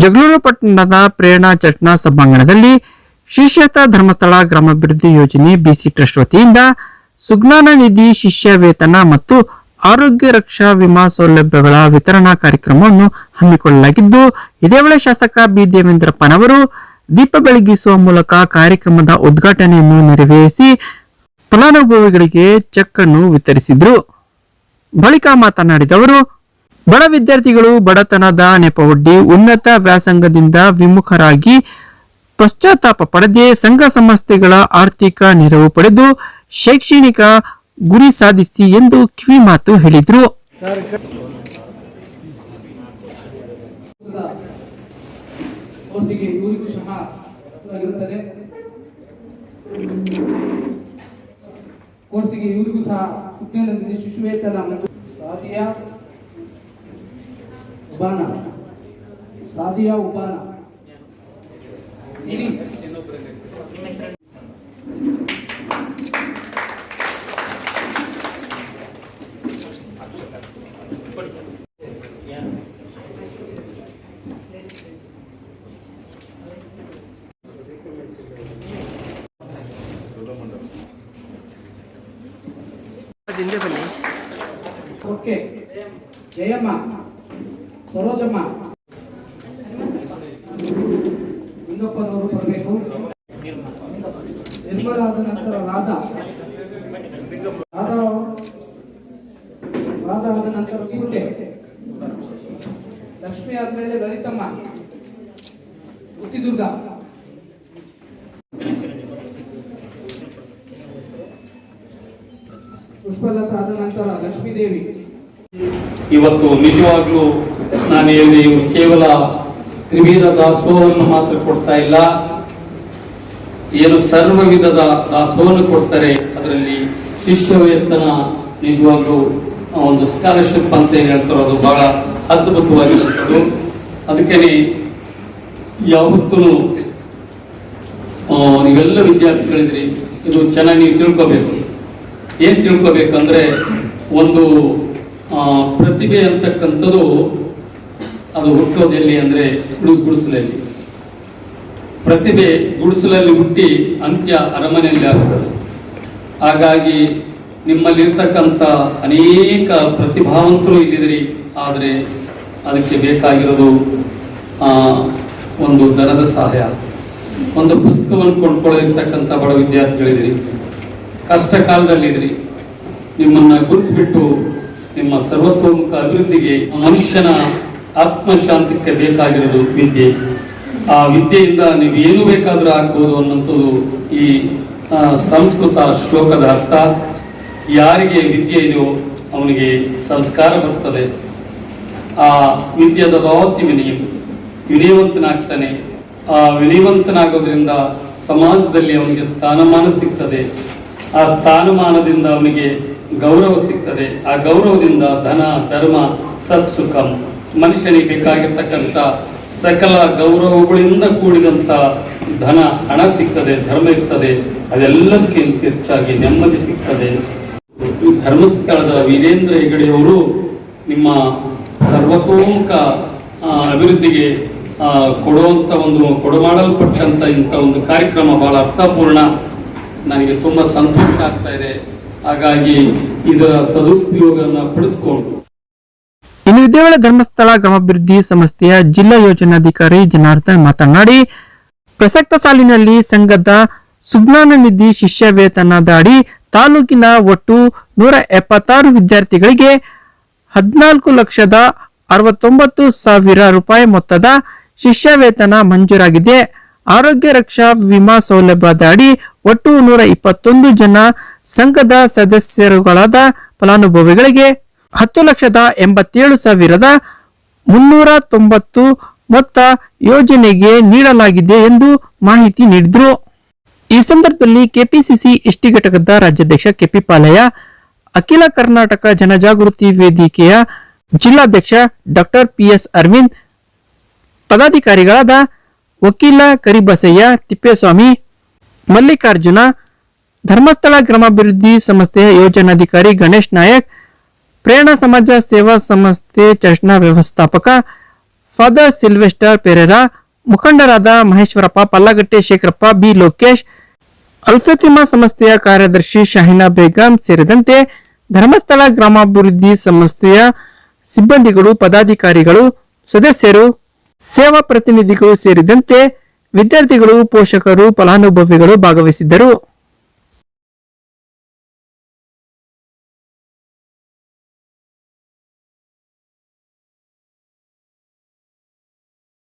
ಜಗಳೂರು ಪಟ್ಟಣದ ಪ್ರೇರಣಾ ಚಟ್ನಾ ಸಭಾಂಗಣದಲ್ಲಿ ಶಿಷ್ಯತ ಧರ್ಮಸ್ಥಳ ಗ್ರಾಮಾಭಿವೃದ್ಧಿ ಯೋಜನೆ ಬಿಸಿ ಟ್ರಸ್ಟ್ ವತಿಯಿಂದ ಸುಜ್ಞಾನ ನಿಧಿ ಶಿಷ್ಯ ವೇತನ ಮತ್ತು ಆರೋಗ್ಯ ರಕ್ಷಾ ವಿಮಾ ಸೌಲಭ್ಯಗಳ ವಿತರಣಾ ಕಾರ್ಯಕ್ರಮವನ್ನು ಹಮ್ಮಿಕೊಳ್ಳಲಾಗಿದ್ದು, ಇದೇ ವೇಳೆ ಶಾಸಕ ಬಿ ದೇವೇಂದ್ರಪ್ಪನವರು ದೀಪ ಬೆಳಗಿಸುವ ಮೂಲಕ ಕಾರ್ಯಕ್ರಮದ ಉದ್ಘಾಟನೆಯನ್ನು ನೆರವೇರಿಸಿ ಫಲಾನುಭವಿಗಳಿಗೆ ಚೆಕ್ ಅನ್ನು ವಿತರಿಸಿದ್ರು. ಬಳಿಕ ಮಾತನಾಡಿದವರು ಬಡ ವಿದ್ಯಾರ್ಥಿಗಳು ಬಡತನದ ನೆಪವೊಡ್ಡಿ ಉನ್ನತ ವ್ಯಾಸಂಗದಿಂದ ವಿಮುಖರಾಗಿ ಪಶ್ಚಾತ್ತಾಪ ಪಡೆದೇ ಸಂಘ ಸಂಸ್ಥೆಗಳ ಆರ್ಥಿಕ ನೆರವು ಪಡೆದು ಶೈಕ್ಷಣಿಕ ಗುರಿ ಸಾಧಿಸಿ ಎಂದು ಕಿವಿಮಾತು ಹೇಳಿದರು. ಕೋರ್ಸಿಗೆ ಇವರಿಗೂ ಸಹ ಶಿಶುವೇತನ Urbana, Sadia Urbana. Siri. Okay Jayamma Sarojamma. ಲಿಂಗಪ್ಪನವರು ಬರಬೇಕು. ನಿರ್ಮಲ ಆದ ನಂತರ ರಾಧಾ. ರಾಧಾ ರಾಧಾ ಆದ ನಂತರ ಪೂರ್ಣೆ ಲಕ್ಷ್ಮಿ ಆದ್ಮೇಲೆ ಲಲಿತಮ್ಮ. ಉತ್ತಿದುರ್ಗ ಪುಷ್ಪಲತಾ ಆದ ನಂತರ ಲಕ್ಷ್ಮೀದೇವಿ. ಇವತ್ತು ನಿಜವಾಗ್ಲೂ ನಾನು ಹೇಳಿದೆ ಇವರು ಕೇವಲ ತ್ರಿವಿಧ ದಾಸೋಹವನ್ನು ಮಾತ್ರ ಕೊಡ್ತಾ ಇಲ್ಲ. ಏನು ಸರ್ವ ವಿಧದ ದಾಸೋಹವನ್ನು ಕೊಡ್ತಾರೆ, ಅದರಲ್ಲಿ ಶಿಷ್ಯ ವೇತನ ನಿಜವಾಗ್ಲೂ ಒಂದು ಸ್ಕಾಲರ್ಶಿಪ್ ಅಂತ ಏನ್ ಹೇಳ್ತಾರೋ ಅದು ಬಹಳ ಅದ್ಭುತವಾಗಿರುತ್ತದೆ. ಅದಕ್ಕೇನೆ ಯಾವತ್ತೂ ನೀವೆಲ್ಲ ವಿದ್ಯಾರ್ಥಿಗಳಿದ್ರಿ, ಇದು ಚೆನ್ನಾಗಿ ನೀವು ತಿಳ್ಕೋಬೇಕು. ಏನ್ ತಿಳ್ಕೋಬೇಕಂದ್ರೆ, ಒಂದು ಪ್ರತಿಭೆ ಅಂತಕ್ಕಂಥದ್ದು ಅದು ಹುಟ್ಟೋದೆಲ್ಲಿ ಅಂದರೆ ಅಂದ್ರೆ ಗುಡು ಗುಡಿಸಲಲ್ಲಿ. ಪ್ರತಿಭೆ ಗುಡಿಸಲಲ್ಲಿ ಹುಟ್ಟಿ ಅಂತ್ಯ ಅರಮನೆಯಲ್ಲಿ ಆಗ್ತದೆ. ಹಾಗಾಗಿ ನಿಮ್ಮಲ್ಲಿರ್ತಕ್ಕಂಥ ಅನೇಕ ಪ್ರತಿಭಾವಂತರು ಇಲ್ಲಿದ್ರಿ ಆದರೆ ಅದಕ್ಕೆ ಬೇಕಾಗಿರೋದು ಒಂದು ದರದ ಸಹಾಯ. ಒಂದು ಪುಸ್ತಕವನ್ನು ಕೊಂಡ್ಕೊಳ್ಳಿರ್ತಕ್ಕಂಥ ಬಡ ವಿದ್ಯಾರ್ಥಿಗಳಿದ್ರಿ ಕಷ್ಟ ಕಾಲದಲ್ಲಿದ್ದೀರಿ ನಿಮ್ಮನ್ನ ಗುರುತಿಸ್ಬಿಟ್ಟು ನಿಮ್ಮ ಸರ್ವತೋಮುಖ ಅಭಿವೃದ್ಧಿಗೆ ಮನುಷ್ಯನ ಆತ್ಮಶಾಂತಿಗೆ ಬೇಕಾಗಿರೋದು ವಿದ್ಯೆ. ಆ ವಿದ್ಯೆಯಿಂದ ನೀವು ಏನು ಬೇಕಾದರೂ ಆಗ್ಬೋದು ಅನ್ನೋಂಥದ್ದು ಈ ಸಂಸ್ಕೃತ ಶ್ಲೋಕದ ಅರ್ಥ. ಯಾರಿಗೆ ವಿದ್ಯೆ ಇದೆಯೋ ಅವನಿಗೆ ಸಂಸ್ಕಾರ ಬರ್ತದೆ. ಆ ವಿದ್ಯೆದ ದೌತ್ಯ ವಿನಯ. ವಿನಯವಂತನಾಗ್ತಾನೆ. ಆ ವಿನಯವಂತನಾಗೋದ್ರಿಂದ ಸಮಾಜದಲ್ಲಿ ಅವನಿಗೆ ಸ್ಥಾನಮಾನ ಸಿಗ್ತದೆ. ಆ ಸ್ಥಾನಮಾನದಿಂದ ಅವನಿಗೆ ಗೌರವ ಸಿಗ್ತದೆ. ಆ ಗೌರವದಿಂದ ಧನ, ಧರ್ಮ ಸತ್ಸುಖಂ ಮನುಷ್ಯನಿಗೆ ಬೇಕಾಗಿರ್ತಕ್ಕಂಥ ಸಕಲ ಗೌರವಗಳಿಂದ ಕೂಡಿದಂಥ ಧನ, ಹಣ ಸಿಗ್ತದೆ, ಧರ್ಮ ಇರ್ತದೆ, ಅದೆಲ್ಲದಕ್ಕಿಂತ ಹೆಚ್ಚಾಗಿ ನೆಮ್ಮದಿ ಸಿಗ್ತದೆ. ಧರ್ಮಸ್ಥಳದ ವೀರೇಂದ್ರ ಹೆಗಡೆಯವರು ನಿಮ್ಮ ಸರ್ವತೋಮುಖ ಅಭಿವೃದ್ಧಿಗೆ ಕೊಡುವಂಥ ಒಂದು, ಕೊಡಮಾಡಲ್ಪಟ್ಟಂಥ ಇಂಥ ಒಂದು ಕಾರ್ಯಕ್ರಮ ಬಹಳ ಅರ್ಥಪೂರ್ಣ. ನನಗೆ ತುಂಬಾ ಸಂತೋಷ ಆಗ್ತಾ ಇದೆ. ಹಾಗಾಗಿ ಇದರ ಸದುಪಯೋಗವನ್ನು ಪಡಿಸ್ಕೊಂಡು ಇನ್ನು ಇದೇ ಧರ್ಮಸ್ಥಳ ಗ್ರಾಮಾಭಿವೃದ್ಧಿ ಸಂಸ್ಥೆಯ ಜಿಲ್ಲಾ ಯೋಜನಾಧಿಕಾರಿ ಜನಾರ್ದನ್ ಮಾತನಾಡಿ, ಪ್ರಸಕ್ತ ಸಾಲಿನಲ್ಲಿ ಸಂಘದ ಸುಜ್ಞಾನ ನಿಧಿ ಶಿಷ್ಯ ವೇತನದ ಅಡಿ ತಾಲೂಕಿನ ಒಟ್ಟು ನೂರ ಎಪ್ಪತ್ತಾರು ವಿದ್ಯಾರ್ಥಿಗಳಿಗೆ ಹದಿನಾಲ್ಕು ಲಕ್ಷದ ಅರವತ್ತೊಂಬತ್ತು ಸಾವಿರ ರೂಪಾಯಿ ಮೊತ್ತದ ಶಿಷ್ಯ ವೇತನ ಮಂಜೂರಾಗಿದೆ. ಆರೋಗ್ಯ ರಕ್ಷಾ ವಿಮಾ ಸೌಲಭ್ಯದ ಅಡಿ ಒಟ್ಟು ನೂರ ಇಪ್ಪತ್ತೊಂದು ಜನ ಸಂಘದ ಸದಸ್ಯರುಗಳಾದ ಫಲಾನುಭವಿಗಳಿಗೆ ಹತ್ತು ಲಕ್ಷದ ಎಂಬತ್ತೇಳು ಸಾವಿರದ ಮುನ್ನೂರ ತೊಂಬತ್ತು ಮೊತ್ತ ಯೋಜನೆಗೆ ನೀಡಲಾಗಿದೆ ಎಂದು ಮಾಹಿತಿ ನೀಡಿದ್ರು. ಈ ಸಂದರ್ಭದಲ್ಲಿ ಕೆಪಿಸಿಸಿ ಎಸ್ಟಿ ಘಟಕದ ರಾಜ್ಯಾಧ್ಯಕ್ಷ ಕೆಪಿ ಪಾಲಯ್ಯ, ಅಖಿಲ ಕರ್ನಾಟಕ ಜನಜಾಗೃತಿ ವೇದಿಕೆಯ ಜಿಲ್ಲಾಧ್ಯಕ್ಷ ಡಾಕ್ಟರ್ ಪಿಎಸ್ ಅರವಿಂದ್, ಪದಾಧಿಕಾರಿಗಳಾದ ವಕೀಲ ಕರಿಬಸಯ್ಯ ತಿಪ್ಪೇಸ್ವಾಮಿ, ಮಲ್ಲಿಕಾರ್ಜುನ, ಧರ್ಮಸ್ಥಳ ಗ್ರಾಮಾಭಿವೃದ್ಧಿ ಸಂಸ್ಥೆಯ ಯೋಜನಾಧಿಕಾರಿ ಗಣೇಶ್ ನಾಯಕ್ ಪ್ರೇರಣಾ ಸಮಾಜ ಸೇವಾ ಸಂಸ್ಥೆ ಚರ್ಚ್ನ ವ್ಯವಸ್ಥಾಪಕ ಫಾದರ್ ಸಿಲ್ವೆಸ್ಟರ್ ಪೆರೇರಾ, ಮುಖಂಡರಾದ ಮಹೇಶ್ವರಪ್ಪ, ಪಲ್ಲಗಟ್ಟೆ ಶೇಖರಪ್ಪ, ಬಿ ಲೋಕೇಶ್, ಅಲ್ಫತಿಮಾ ಸಂಸ್ಥೆಯ ಕಾರ್ಯದರ್ಶಿ ಶಾಹಿನಾ ಬೇಗಂ ಸೇರಿದಂತೆ ಧರ್ಮಸ್ಥಳ ಗ್ರಾಮಾಭಿವೃದ್ಧಿ ಸಂಸ್ಥೆಯ ಸಿಬ್ಬಂದಿಗಳು, ಪದಾಧಿಕಾರಿಗಳು, ಸದಸ್ಯರು, ಸೇವಾ ಪ್ರತಿನಿಧಿಗಳು ಸೇರಿದಂತೆ ವಿದ್ಯಾರ್ಥಿಗಳು, ಪೋಷಕರು, ಫಲಾನುಭವಿಗಳು ಭಾಗವಹಿಸಿದ್ದರು.